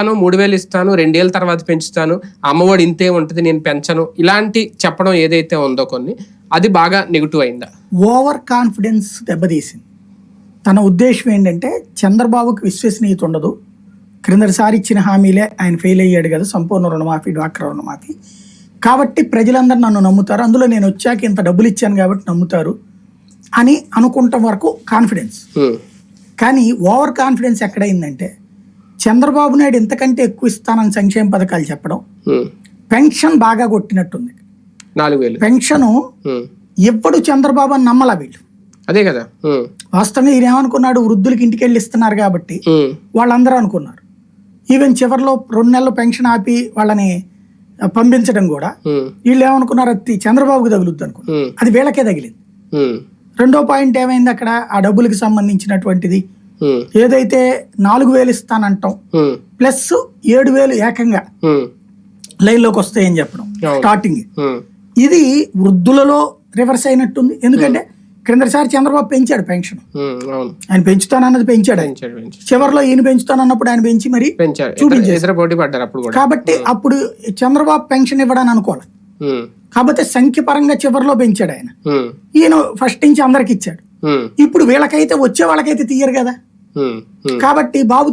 ఇస్తాను మూడు వేలు ఇస్తాను రెండేళ్ళ తర్వాత పెంచుతాను అమ్మఒడి ఇంతే ఉంటుంది నేను పెంచను ఇలాంటి చెప్పడం ఏదైతే ఉందో కొన్ని అది బాగా నెగిటివ్ అయిందా? ఓవర్ కాన్ఫిడెన్స్ దెబ్బతీసింది. తన ఉద్దేశం ఏంటంటే చంద్రబాబుకి విశ్వసనీయత ఉండదు. క్రిందటిసారి ఇచ్చిన హామీలే ఆయన ఫెయిల్ అయ్యాడు కదా సంపూర్ణ రుణమాఫీ డ్వాక్రా రుణమాఫీ. కాబట్టి ప్రజలందరూ నన్ను నమ్ముతారు అందులో నేను వచ్చాక ఇంత డబ్బులు ఇచ్చాను కాబట్టి నమ్ముతారు అని అనుకుంటాం వరకు కాన్ఫిడెన్స్. కానీ ఓవర్ కాన్ఫిడెన్స్ ఎక్కడైందంటే చంద్రబాబు నాయుడు ఇంతకంటే ఎక్కువ ఇస్తానని సంక్షేమ పథకాలు చెప్పడం పెన్షన్ బాగా కొట్టినట్టుంది. నాలుగు వేలు. పెన్షను ఎప్పుడు చంద్రబాబు అని నమ్మలా వీళ్ళు. అదే కదా. వాస్తవంగా ఈయన ఏమనుకున్నాడు? వృద్ధులకి ఇంటికి వెళ్ళి ఇస్తున్నారు కాబట్టి వాళ్ళందరూ అనుకున్నారు. ఈవెన్ చివరిలో రెండు నెలలు పెన్షన్ ఆపి వాళ్ళని పంపించడం కూడా వీళ్ళు ఏమనుకున్నారు? అది చంద్రబాబుకి తగులుద్ది అనుకున్నారు. అది వీళ్ళకే తగిలింది. రెండో పాయింట్ ఏమైంది అక్కడ? ఆ డబ్బులకి సంబంధించినటువంటిది ఏదైతే నాలుగు వేలు ఇస్తానంటాం ప్లస్ ఏడు వేలు ఏకంగా లైన్లోకి వస్తాయని చెప్పడం. స్టార్టింగ్ ఇది వృద్ధులలో రివర్స్ అయినట్టుంది. ఎందుకంటే క్రిందసారి చంద్రబాబు పెంచాడు పెన్షన్. ఆయన పెంచుతానన్నది పెంచాడు చివరిలో ఈయన పెంచుతానన్నప్పుడు ఆయన పెంచి మరి కూడా. కాబట్టి అప్పుడు చంద్రబాబు పెన్షన్ ఇవ్వడానికి అనుకోవాలి. కాకపోతే సంఖ్య పరంగా చివరిలో పెంచాడు ఆయన. ఈయన ఫస్ట్ నుంచి అందరికి ఇచ్చాడు. ఇప్పుడు వీళ్ళకైతే వచ్చే వాళ్ళకైతే తీయరు కదా. కాబట్టి బాబుతో